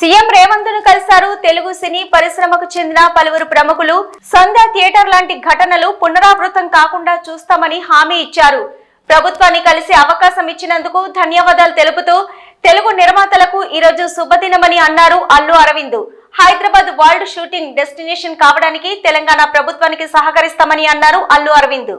CM రేవంత్ను కలిశారు తెలుగు సినీ పరిశ్రమకు చెందిన పలువురు ప్రముఖులు. సంధ్యా థియేటర్ లాంటి ఘటనలు పునరావృతం కాకుండా చూస్తామని హామీ ఇచ్చారు. ప్రభుత్వాన్ని కలిసి అవకాశం ఇచ్చినందుకు ధన్యవాదాలు తెలుపుతూ తెలుగు నిర్మాతలకు ఈరోజు శుభదినమని అన్నారు Allu Aravind. Hyderabad world shooting destination కావడానికి తెలంగాణ ప్రభుత్వానికి సహకరిస్తామని అన్నారు అల్లు అరవింద్.